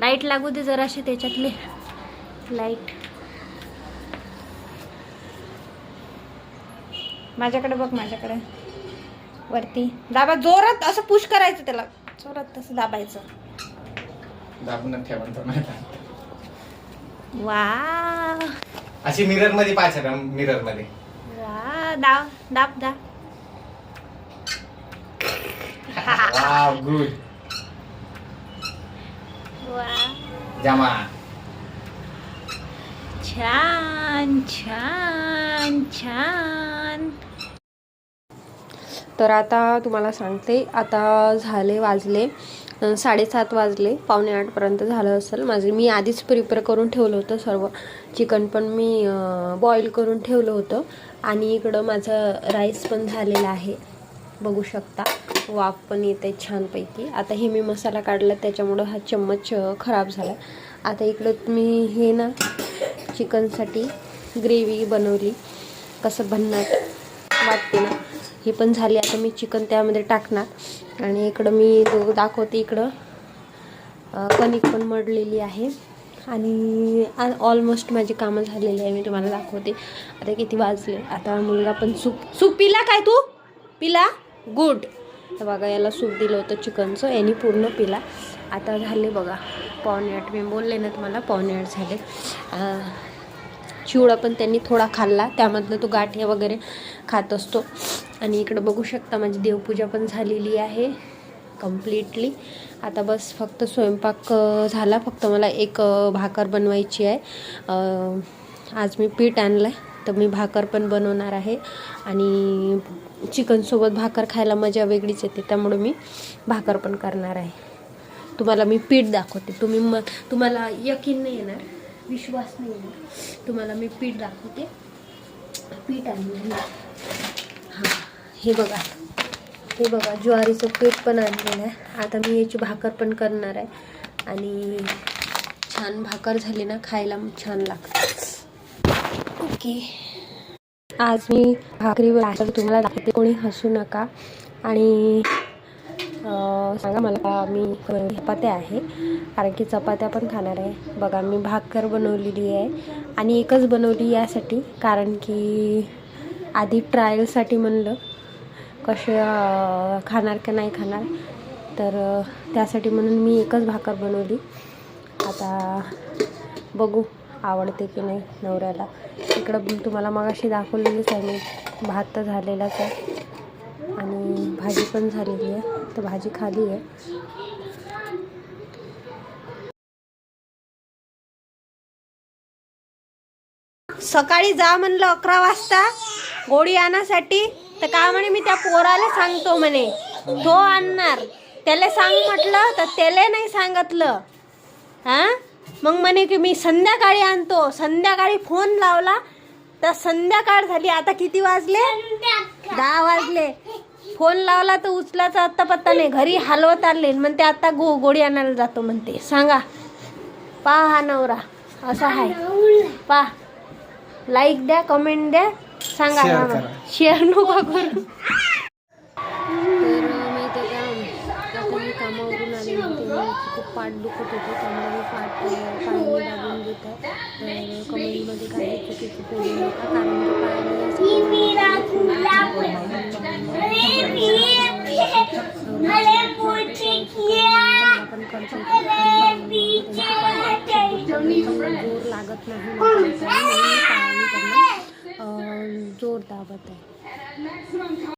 Light लागू दे जराशी त्याच्यातले लाइट. माझ्याकडे बघ माझ्याकडे. वरती. दाबा जोरात असं पुश करायचं त्याला. जोरात तसं दाबायचं. ठेवायचं नाही वा अशी मिररमध्ये मिररमध्ये. वा दाब दाब गुड जमा छान छान छान तर आता तुम्हाला सांगते आता झाले वाजले साडेसात वाजले पावणे आठपर्यंत झालं असेल. माझे मी आधीच प्रिपेअर करून ठेवलं होतं सर्व. चिकन पण मी बॉईल करून ठेवलं होतं. आणि इकडं माझं राईस पण झालेलं आहे. बघू शकता. वाफ पण येत आहे छानपैकी. आता हे मी मसाला काढला त्याच्यामुळं हा चम्मच खराब झाला. आता इकडं मी हे ना चिकनसाठी ग्रेव्ही बनवली. कसं भन्नाट वाटते ना? हे पण झाली आता मी चिकन त्यामध्ये टाकणार. आणि इकडं मी दाखवते इकडं. कणिक पण मडलेली आहे. आणि ऑलमोस्ट माझी कामं झालेली आहे मी तुम्हाला दाखवते. आता किती वाजले? आता मुलगा पण सूप सूप पिला काय तू? पिला? गुड तर बघा याला सूप दिलं होतं चिकनचं यांनी पूर्ण पिला. आता झाले बघा पावणे आठ मी बोलले ना तुम्हाला पावणे आठ झाले चिवडा पण त्यांनी थोडा खाल्ला. त्यामधलं तो गाठे वगैरे खात असतो. आणि इकडं बघू शकता माझी देवपूजा पण झालेली आहे कम्प्लिटली आता बस फक्त स्वयंपाक झाला. फक्त मला एक भाकर बनवायची आहे. आज मी पीठ आणलं आहे तर मी भाकर पण बनवणार आहे. आणि चिकनसोबत भाकर खायला मजा वेगळीच येते त्यामुळे मी भाकर पण करणार आहे. तुम्हाला मी पीठ दाखवते. तुम्ही म तुम्हाला यकीन नाही येणार विश्वास नाही येणार. तुम्हाला मी पीठ दाखवते. पीठ आणलं हां हे बघा. हे बघा ज्वारीचं पीठ पण आणलेलं आहे. आता मी याची भाकर पण करणार आहे. आणि छान भाकर झाली ना खायला छान लागतं. की आज मी भाकरीवर भाकर तुम्हाला दाखवते. कोणी हसू नका. आणि सांगा मला मी चपात्या आहे. कारण की चपात्या पण खाणार आहे. बघा मी भाकर बनवलेली आहे. आणि एकच बनवली यासाठी. कारण की आधी ट्रायलसाठी म्हणलं. कसे खाणार का नाही खाणार. तर त्यासाठी म्हणून मी एकच भाकर बनवली. आता बघू. आवडते की नाही नवऱ्याला. इकडं तुम्हाला मग अशी दाखवलेलीच आहे मी. भात तर झालेलाच आहे. आणि भाजी पण झालेली आहे. तर भाजी खाली आहे. सकाळी जा म्हणलं अकरा वाजता. गोळी आणण्यासाठी तर का म्हणे मी त्या पोराला सांगतो म्हणे. तो आणणार. त्याला सांग म्हटलं तर त्याला नाही सांगितलं. हा? मग म्हणे की मी संध्याकाळी आणतो. संध्याकाळी फोन लावला. तर संध्याकाळ झाली. आता किती वाजले? दहा वाजले. फोन लावला तर उचलाचा आत्ता पत्ता नाही. घरी हलवत आले. म्हणते आता गो गोळी आणायला जातो म्हणते. सांगा. पा हा नवरा. असा आहे. पा लाईक द्या कमेंट द्या. सांगा. शेअर नको करू. तर मी कामावरून आले खूप पाठ दुखत होती त्यामुळे मी पाठ पायाने दाबून घेत आहे तर कमेंटमध्ये काही चुकीचं बोलू नका कारण की पायाने आपण जोर लागत नाही जोर दाबत आहे